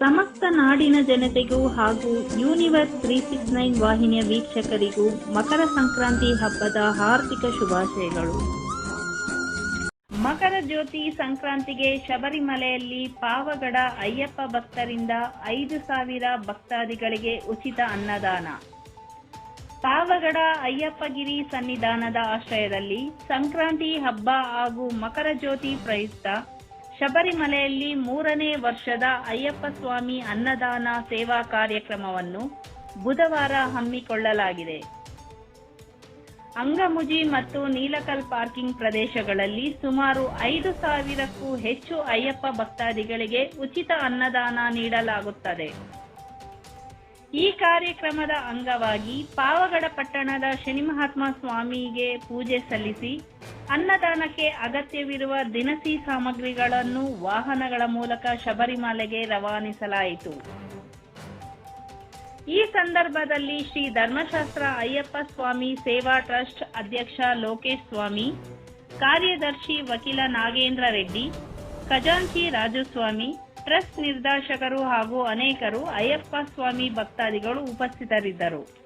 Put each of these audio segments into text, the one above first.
ಸಮಸ್ತ ನಾಡಿನ ಜನತೆಗೂ ಹಾಗೂ ಯೂನಿವರ್ಸ್ ತ್ರೀ ಸಿಕ್ಸ್ ನೈನ್ ವಾಹಿನಿಯ ವೀಕ್ಷಕರಿಗೂ ಮಕರ ಸಂಕ್ರಾಂತಿ ಹಬ್ಬದ ಹಾರ್ದಿಕ ಶುಭಾಶಯಗಳು. ಮಕರ ಜ್ಯೋತಿ ಸಂಕ್ರಾಂತಿಗೆ ಶಬರಿಮಲೆಯಲ್ಲಿ ಪಾವಗಡ ಅಯ್ಯಪ್ಪ ಭಕ್ತರಿಂದ ಐದು ಸಾವಿರ ಭಕ್ತಾದಿಗಳಿಗೆ ಉಚಿತ ಅನ್ನದಾನ. ಪಾವಗಡ ಅಯ್ಯಪ್ಪಗಿರಿ ಸನ್ನಿಧಾನದ ಆಶ್ರಯದಲ್ಲಿ ಸಂಕ್ರಾಂತಿ ಹಬ್ಬ ಹಾಗೂ ಮಕರ ಜ್ಯೋತಿ ಪ್ರಯುಕ್ತ ಶಬರಿಮಲೆಯಲ್ಲಿ ಮೂರನೇ ವರ್ಷದ ಅಯ್ಯಪ್ಪ ಸ್ವಾಮಿ ಅನ್ನದಾನ ಸೇವಾ ಕಾರ್ಯಕ್ರಮವನ್ನು ಬುಧವಾರ ಹಮ್ಮಿಕೊಳ್ಳಲಾಗಿದೆ. ಅಂಗಮುಜಿ ಮತ್ತು ನೀಲಕಲ್ ಪಾರ್ಕಿಂಗ್ ಪ್ರದೇಶಗಳಲ್ಲಿ ಸುಮಾರು ಐದು ಸಾವಿರಕ್ಕೂ ಹೆಚ್ಚು ಅಯ್ಯಪ್ಪ ಭಕ್ತಾದಿಗಳಿಗೆ ಉಚಿತ ಅನ್ನದಾನ ನೀಡಲಾಗುತ್ತದೆ. ಈ ಕಾರ್ಯಕ್ರಮದ ಅಂಗವಾಗಿ ಪಾವಗಡ ಪಟ್ಟಣದ ಶನಿ ಮಹಾತ್ಮ ಸ್ವಾಮಿಗೆ ಪೂಜೆ ಸಲ್ಲಿಸಿ ಅನ್ನದಾನಕ್ಕೆ ಅಗತ್ಯವಿರುವ ದಿನಸಿ ಸಾಮಗ್ರಿಗಳನ್ನು ವಾಹನಗಳ ಮೂಲಕ ಶಬರಿಮಾಲೆಗೆ ರವಾನಿಸಲಾಯಿತು. ಈ ಸಂದರ್ಭದಲ್ಲಿ ಶ್ರೀ ಧರ್ಮಶಾಸ್ತ್ರ ಅಯ್ಯಪ್ಪ ಸ್ವಾಮಿ ಸೇವಾ ಟ್ರಸ್ಟ್ ಅಧ್ಯಕ್ಷ ಲೋಕೇಶ್ ಸ್ವಾಮಿ, ಕಾರ್ಯದರ್ಶಿ ವಕೀಲ ನಾಗೇಂದ್ರ ರೆಡ್ಡಿ, ಖಜಾಂಚಿ ರಾಜಸ್ವಾಮಿ, ಟ್ರಸ್ಟ್ ನಿರ್ದೇಶಕರು ಹಾಗೂ ಅನೇಕರು ಅಯ್ಯಪ್ಪ ಸ್ವಾಮಿ ಭಕ್ತಾದಿಗಳು ಉಪಸ್ಥಿತರಿದ್ದರು.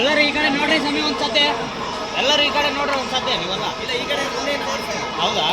ಇಲ್ಲ ಈ ಕಡೆ ನೋಡ್ರಿ ಸ್ವಾಮಿ ಒಂದು ಸದ್ಯ ಎಲ್ಲರೂ ಈ ಕಡೆ ನೋಡ್ರಿ ಒಂದು ಸದ್ಯ ನೀವಲ್ಲ. ಇಲ್ಲ ಈ ಕಡೆ ಹೌದಾ?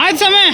ಆಯ್ತು ಸಮಯ